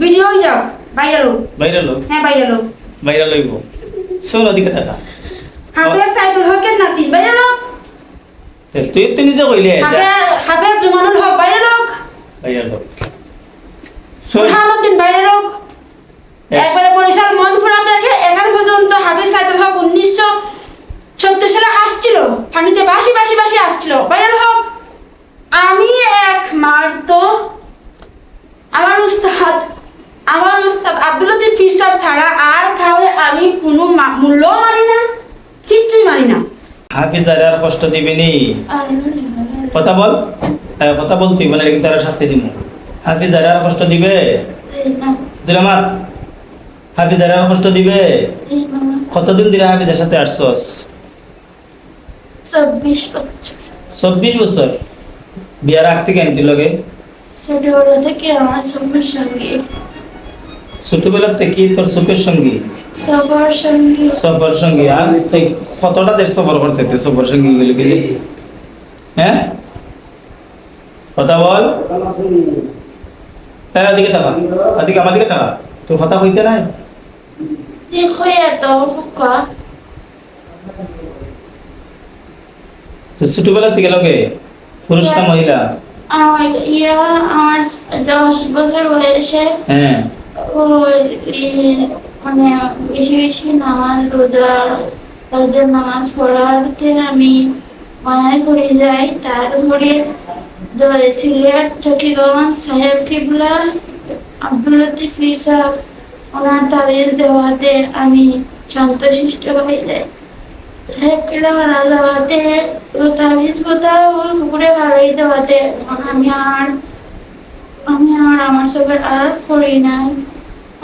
Video হয়ে যাও বাইরে লোক বাইরে লোক হ্যাঁ বাইরে লোক বাইরে লইব শোন ওদিকে থাকা হাফেজ সাইদুল হকের নাতি। বাইরে লোক তুই তো নিজে কইলে যা, হাফেজ হাফেজ জুমানুল হক বাইরে লোক বাইরে লোক শোন বুরহানুদ্দিন বাইরে লোক একবারে বরিশাল মন ফুরাতে রেখে এখন পর্যন্ত হাফিজ সাইদুল হক উনিশশো সত্তর সালে আসছিল। ফানিতে বাসি বাসি বাসি আসছিল। বাইরে হোক আমি এক মার্ত আমার উস্তাদ আমার উস্তাদ আব্দুল লতিফ ফির সাহেব ছাড়া আর কাউরে আমি কোনো মা- মূল্যও মানি না কিচ্ছুই মানি না। হাফিজারে আর কষ্ট দিবি নি? কথা বল। হ্যাঁ কথা বল তুই মানে কিন্তু তারা শাস্তি দিব হাফিজারে আর কষ্ট দিবে? হাফিজারে আর কষ্ট দিবে? কতদিন ধরে হাফিজের সাথে আসছস? চব্বিশ বছর। চব্বিশ বছর? বিয়ার আগ থেকে আনতি লগে? ছোটবেলা থেকে আমার সঙ্গে। ছোটবেলা থেকে তোর সুখের সঙ্গী? সঙ্গে সফর সঙ্গী আর তুই কতটা দের সফর করছে তুই সফর সঙ্গী গুলি হ্যাঁ? কথা বল। হ্যাঁ ওদিকে থাকা ওদিকে আমার দিকে থাকা কথা হইতে নাই? তো ছোটবেলা থেকে লগে পুরুষ না মহিলা? আমার ইয়া আমার দশ বছর বয়সে হ্যাঁ। মানে বেশি বেশি নামাজ, রোজা, তাদের নামাজ পড়াতে আমি মায়ায় পড়ে যাই। তারপরে সিলেট, চকিগঞ্জ সাহেব কিবলা, আব্দুল লতিফ সাহেব, ওনার তাবিজ দেওয়াতে আমি শান্তশিষ্ট হয়ে যাই। সাহেব কিলা মারা যাওয়াতে ও তাবিজ কথা ও পুকুরে হারাই দেওয়াতে। আমি আর আমি আর আমার চোখের আর পড়ি নাই।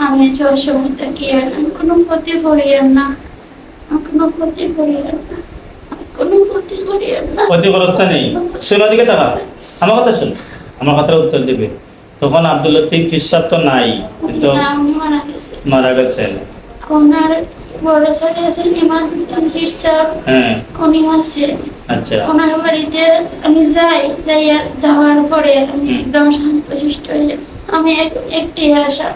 আমি চোর সময় থাকি আর আমি কোনো ক্ষতি করিয়েন না। কোনো না। কোনো না। ক্ষতিগ্রস্ত নেই। শোন ওদিকে থাকা আমার কথা শুন। আমার কথার উত্তর দিবে। তখন আব্দুল লতিফ ফিরসাব তো নাই। কিন্তু না, মারা গেছেন। ওনার বড় ছেলে আছেন ইমান হিসাব। হ্যাঁ। উনি আছে। আচ্ছা। ওনার বাড়িতে আমি যাই যাইয়া যাওয়ার পরে আমি একদম শান্তশিষ্ট হয়ে আমি একটি আশা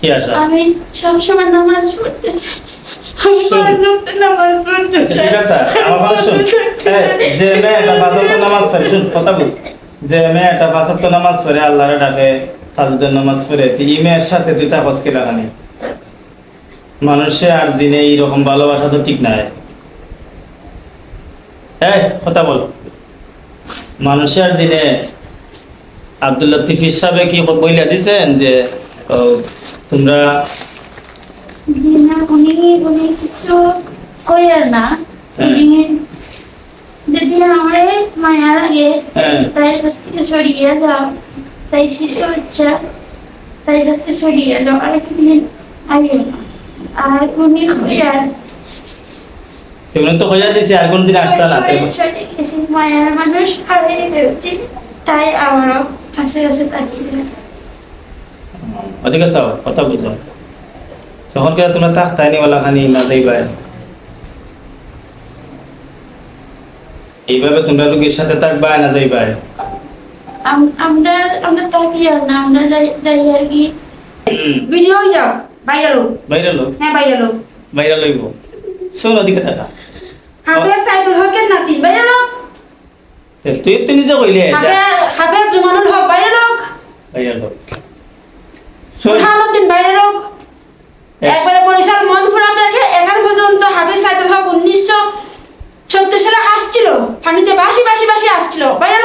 কি আশা? আমি সবসময় নামাজ পড়তে চাই। আমি শোন। পাঁচ ওয়াক্ত নামাজ পড়তে ঠিক আছে আমার কথা শুন। যে মেয়েটা পাঁচ নামাজ পড়ে শুন কথা বল। যে মেয়েটা পাঁচ নামাজ পড়ে আল্লাহরে ডাকে তাজুদের নামাজ পড়ে এই মেয়ের সাথে তুই তা হসকে লাগানি মানুষে আর জিনে এইরকম ভালোবাসা তো ঠিক নাই। কথা বল। মানুষে আর জিনে আব্দুল লতিফ সাহেব কি বইলা দিছেন যে তোমরা জি না, উনি উনি কিছু করেন না। উনি যদি আমার মায়া লাগে হ্যাঁ। তাই কাছ থেকে সরিয়ে যাও। তাই শিশু ইচ্ছা তাই কাছ থেকে সরিয়ে যাও। আর কোনদিন আইও না। আর উনি কইয়ার তোমরা তো হইয়া দিছে আর কোনদিন আসতা না। মায়ার মানুষ ফেলছি। তাই আমারও কাছে কাছে তাকিয়ে ওদিকে চাও কথা বুঝো যখন কে তোমরা থাকতাই নিওয়ালা খানি না যাইবাই এইভাবে তোমরা রোগীর সাথে থাকবা না যাইবাই আম- আমরা আমরা তাকিয়ে আর না আমরা যাই যাই আর কি। ভিডিও যাও হ্যাঁ লইব শোন ওদিকে থাকা হাফেজ সাইদুল হকের নাতি বাইরে লোক তুই তো নিজে কইলে হাফেজ হাফেজ জুমানুল হক বাইরে লোক শোন বুরহানুদ্দিন বাইরে রোগ। একবারে বরিশাল মন ফুরাতে রেখে এখন পর্যন্ত হাফিজ সাইদুল হক উনিশশো চোদ্দ সালে আসছিল। পানিতে বাসি বাসি বাসি আসছিল। বাইরে